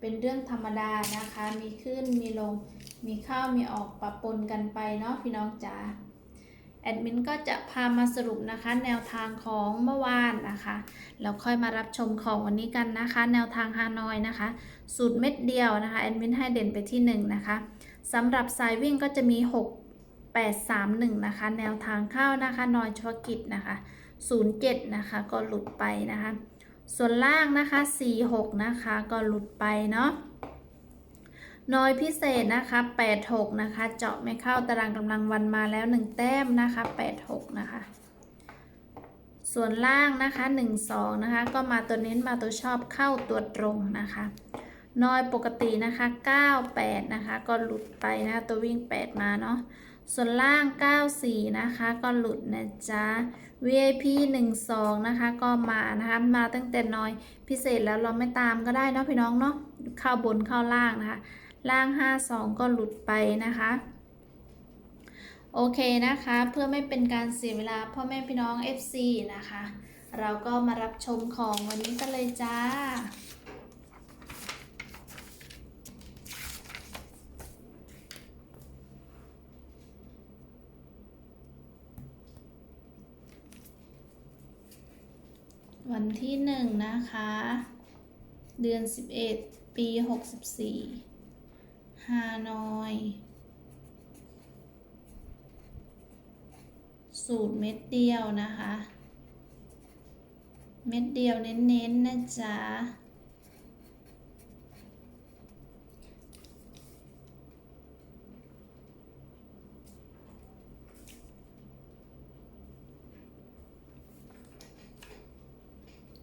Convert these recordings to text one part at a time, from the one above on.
เป็นเรื่องธรรมดานะคะ มีขึ้นมีลง มีเข้ามีออกปะปนกันไปเนาะพี่น้องจ๋าแอดมินก็จะพามาสรุปนะคะ แนวทางของเมื่อวานนะคะแล้วค่อยมารับชมของวันนี้กันนะคะ แนวทางฮานอยนะคะ สูตรเม็ดเดียวนะคะแอดมินให้เด่นไปที่1นะคะสำหรับสายวิ่งก็จะมี 6 8 3 1นะคะ แนวทางเข้านะคะนอยเฉพาะกิจนะคะ 07 นะคะ ก็หลุดไปนะคะ ส่วนล่างนะคะ46นะคะก็หลุดไปเนาะน้อยพิเศษนะคะ86นะคะ เจาะไม่เข้าตารางกำลังวันมาแล้ว 1 แต้มนะคะ86นะคะ ส่วนล่างนะคะ12นะคะ ก็มาตัวเน้นมาตัวชอบเข้าตัวตรงนะคะน้อยปกตินะคะ 98 นะคะ ก็หลุดไปนะคะตัววิ่ง 8 มาเนาะ ส่วนล่าง 94 นะคะ ก็หลุดนะจ๊ะ VIP 12 นะคะ ก็มานะคะ มาตั้งแต่น้อยพิเศษแล้วเราไม่ตามก็ได้เนาะพี่น้องเนาะเข้าบนเข้าล่างนะคะ ล่าง 52 ก็หลุดไปนะคะ โอเคนะคะ เพื่อไม่เป็นการเสียเวลาพ่อแม่พี่น้อง FC นะคะ เราก็มารับชมของวันนี้กันเลยจ้า วันที่หนึ่งนะคะ เดือนสิบเอ็ดปีหกสิบสี่ฮานอยสูตรเม็ดเดียวนะคะ เม็ดเดียวเน้นๆนะจ๊ะ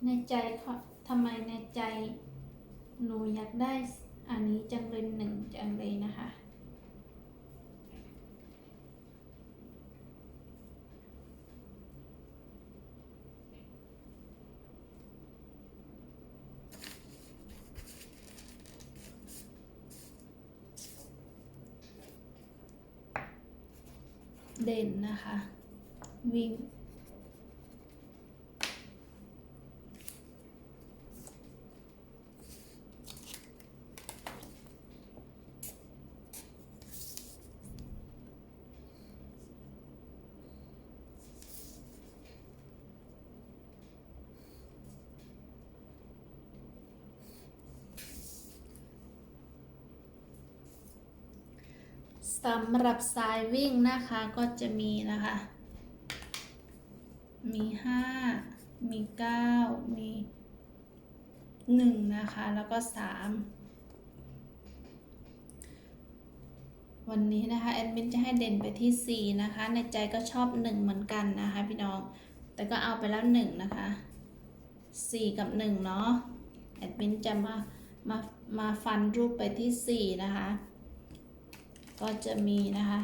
ในใจเขาทำไมในใจหนูอยากได้อันนี้จังเลยหนึ่งจังเลยนะคะ เด่นนะคะ วิ่ง สำหรับสายวิ่งนะคะก็จะมีนะคะ มีห้ามีเก้ามีหนึ่งนะคะ แล้วก็สามวันนี้นะคะแอดมินจะให้เด่นไปที่สี่นะคะ ในใจก็ชอบหนึ่งเหมือนกันนะคะพี่น้อง แต่ก็เอาไปแล้วหนึ่งนะคะสี่กับหนึ่งเนาะแอดมินจะมามามาฟันรูปไปที่สี่นะคะ ก็จะมีนะคะ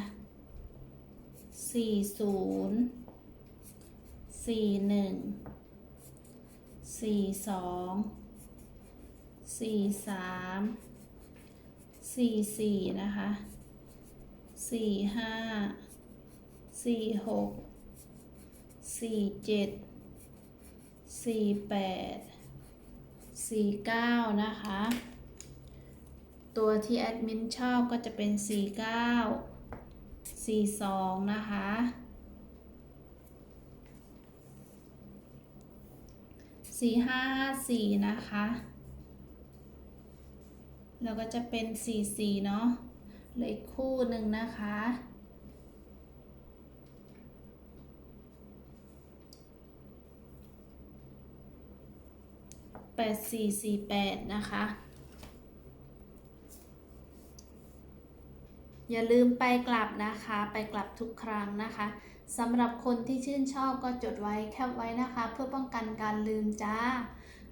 สี่ศูนย์สี่หนึ่งสี่สองสี่สามสี่สี่นะคะสี่ห้าสี่หกสี่เจ็ดสี่แปดสี่เก้านะคะ ตัวที่แอดมินชอบก็จะเป็น 49 42 นะคะ4554นะคะ แล้วก็จะเป็น44เนาะเหลืออีกคู่หนึ่งนะคะแปดสี่สี่แปดนะคะ อย่าลืมไปกลับนะคะ ไปกลับทุกครั้งนะคะสำหรับคนที่ชื่นชอบก็จดไว้แคปไว้นะคะ เพื่อป้องกันการลืมจ้า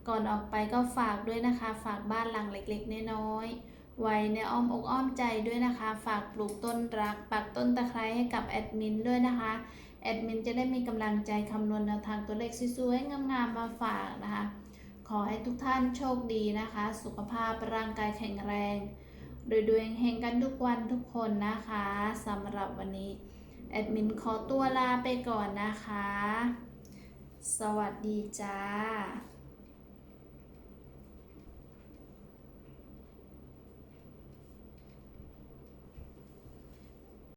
ก่อนออกไปก็ฝากด้วยนะคะ ฝากบ้านหลังเล็กๆ น้อยๆ ไว้ในอ้อมอกอ้อมใจด้วยนะคะ ฝากปลูกต้นรัก ปักต้นตะไคร้ให้กับแอดมินด้วยนะคะ แอดมินจะได้มีกำลังใจคำนวณแนวทางตัวเลขสวยๆ งามๆ มาฝากนะคะ ขอให้ทุกท่านโชคดีนะคะ สุขภาพร่างกายแข็งแรง โดยดวงเฮงกันทุกวันทุกคนนะคะสำหรับวันนี้แอดมินขอตัวลาไปก่อนนะคะ สวัสดีจ้า